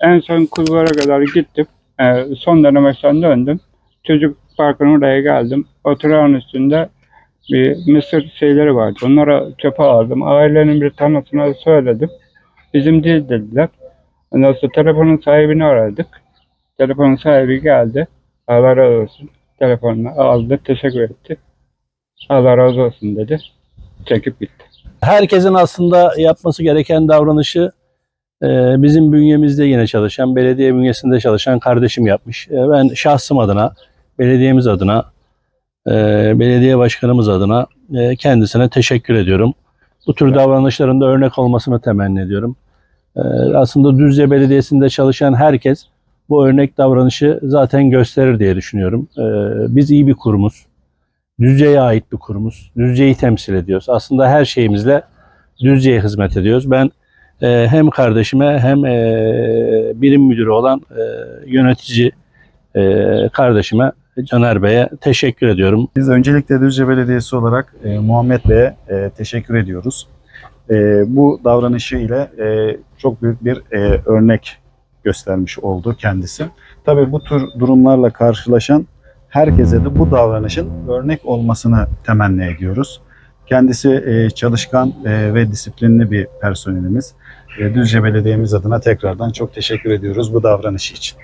En son kulvara kadar gittim. Ee, son dönemekten döndüm. Çocuk parkının oraya geldim. Oturağın üstünde bir mısır şeyleri vardı. Onlara çöpe aldım. Ailenin bir tanısına söyledim. Bizim değil dediler. Ondan sonra telefonun sahibini aradık. Telefonun sahibi geldi. Allah razı olsun. Telefonunu aldı. Teşekkür etti. Allah razı olsun dedi. Çekip gitti. Herkesin aslında yapması gereken davranışı bizim bünyemizde yine çalışan, belediye bünyesinde çalışan kardeşim yapmış. E, ben şahsım adına, belediyemiz adına, e, belediye başkanımız adına e, kendisine teşekkür ediyorum. Bu tür davranışların da örnek olmasını temenni ediyorum. E, aslında Düzce Belediyesi'nde çalışan herkes bu örnek davranışı zaten gösterir diye düşünüyorum. Biz iyi bir kurumuz. Düzce'ye ait bir kurumuz. Düzce'yi temsil ediyoruz. Aslında her şeyimizle Düzce'ye hizmet ediyoruz. Ben e, hem kardeşime hem e, birim müdürü olan e, yönetici e, kardeşime Caner Bey'e teşekkür ediyorum. Biz öncelikle Düzce Belediyesi olarak e, Muhammed Bey'e e, teşekkür ediyoruz. E, bu davranışı ile e, çok büyük bir e, örnek göstermiş oldu kendisi. Tabii bu tür durumlarla karşılaşan herkese de bu davranışın örnek olmasını temenni ediyoruz. Kendisi e, çalışkan e, ve disiplinli bir personelimiz. E, Düzce Belediye'miz adına tekrardan çok teşekkür ediyoruz bu davranışı için.